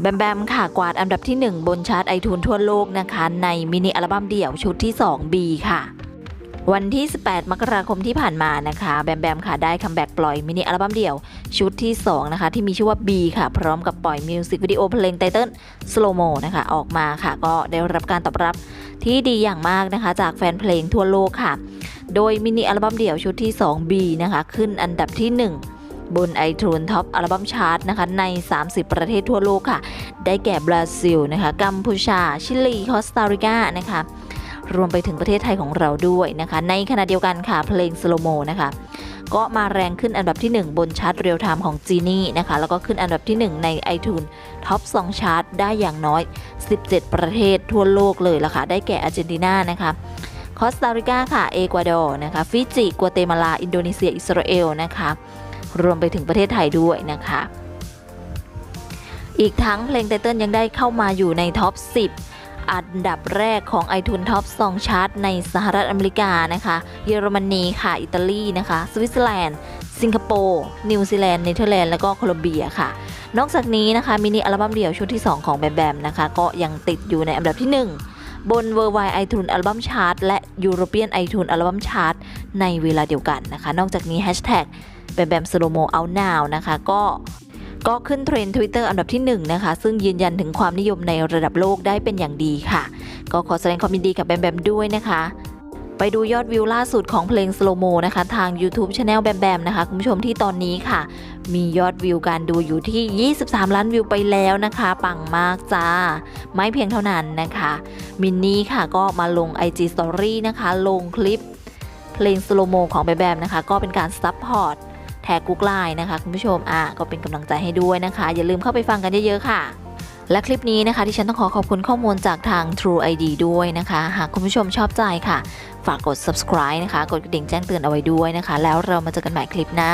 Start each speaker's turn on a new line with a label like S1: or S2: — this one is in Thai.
S1: แบมแบมค่ะกวาดอันดับที่ 1 บนชาร์ตไอทูนทั่วโลกนะคะ ในมินิอัลบั้มเดี่ยวชุดที่ 2 B ค่ะ วันที่ 18 มกราคมที่ผ่านมานะคะ แบมแบมค่ะได้คัมแบ็กปล่อยมินิอัลบั้มเดี่ยวชุดที่ 2 นะคะ ที่มีชื่อว่า B ค่ะ พร้อมกับปล่อยมิวสิกวิดีโอเพลงไตเติ้ล Slow Mo นะคะ ออกมาค่ะ ก็ได้รับการตอบรับที่ดีอย่างมากนะคะ จากแฟนเพลงทั่วโลกค่ะ โดยมินิอัลบั้มเดี่ยวชุดที่ 2 B นะคะ ขึ้นอันดับที่ 1 บน iTunes Top อัลบั้มชาร์ตนะคะใน 30 ประเทศทั่วโลกค่ะ ได้แก่บราซิลนะคะกัมพูชา ชิลี คอสตาริกานะคะรวมไปถึงประเทศไทยของเราด้วยนะคะ ในขณะเดียวกันค่ะเพลงสโลโมนะคะก็มาแรงขึ้นอันดับที่ 1 บนชาร์ตเรียลไทม์ของจีนี่นะคะ แล้วก็ขึ้นอันดับที่ 1 ใน iTunes Top 2ชาร์ตได้อย่างน้อย 17 ประเทศทั่วโลกเลยละค่ะ ได้แก่อาร์เจนตินานะคะคอสตาริกาค่ะ เอกวาดอร์นะคะ ฟิจิ กัวเตมาลา อินโดนีเซีย อิสราเอลนะคะ รวมไปถึงประเทศไทยด้วยนะคะ อีกทั้งเพลงไตเติ้ลยังได้เข้ามาอยู่ในท็อป 10อันดับแรกของ iTunes Top Song Chart ในสหรัฐอเมริกานะคะ เยอรมนีค่ะ อิตาลีนะคะ สวิตเซอร์แลนด์ สิงคโปร์ นิวซีแลนด์ เนเธอร์แลนด์ แล้วก็โคลอมเบียค่ะ นอกจากนี้นะคะ มินิอัลบั้มเดี่ยวชุดที่ 2 ของแบมแบมนะคะ ก็ยังติดอยู่ในอันดับที่ 1 บน Worldwide iTunes Album Chart และ European iTunes Album Chart ในเวลาเดียวกันนะคะ นอกจากนี้ Hashtag แบมแบมสโลโมเอาหนาวนะคะ ก็ก็ขึ้นเทรนด์ Twitter อันดับที่1นะคะ ซึ่งยืนยันถึงความนิยมในระดับโลกได้เป็นอย่างดีค่ะ ก็ขอแสดงความยินดีกับแบมแบมด้วยนะคะ ไปดูยอดวิวล่าสุดของเพลง Slow Mo นะคะ ทาง YouTube Channel แบมแบมนะคะ คุณผู้ชมที่ตอนนี้ค่ะ มียอดวิวการดูอยู่ที่ 23 ล้านวิวไปแล้วนะคะ ปังมากจ้า ไม่เพียงเท่านั้นนะคะ มินนี่ค่ะก็มาลง IG Story นะคะ ลงคลิป เพลง Slow Mo ของแบมแบมนะคะ ก็เป็นการซับพอร์ต แท็กกุ๊กไลน์นะคะคุณผู้ชมอะก็เป็นกำลังใจให้ด้วยนะคะ อย่าลืมเข้าไปฟังกันเยอะๆค่ะและคลิปนี้นะคะที่ฉันต้องขอขอบคุณข้อมูลจากทาง True ID ด้วยนะคะ หากคุณผู้ชมชอบใจค่ะ ฝากกด subscribe นะคะ กดกระดิ่งแจ้งเตือนเอาไว้ด้วยนะคะ แล้วเรามาเจอกันใหม่คลิปหน้า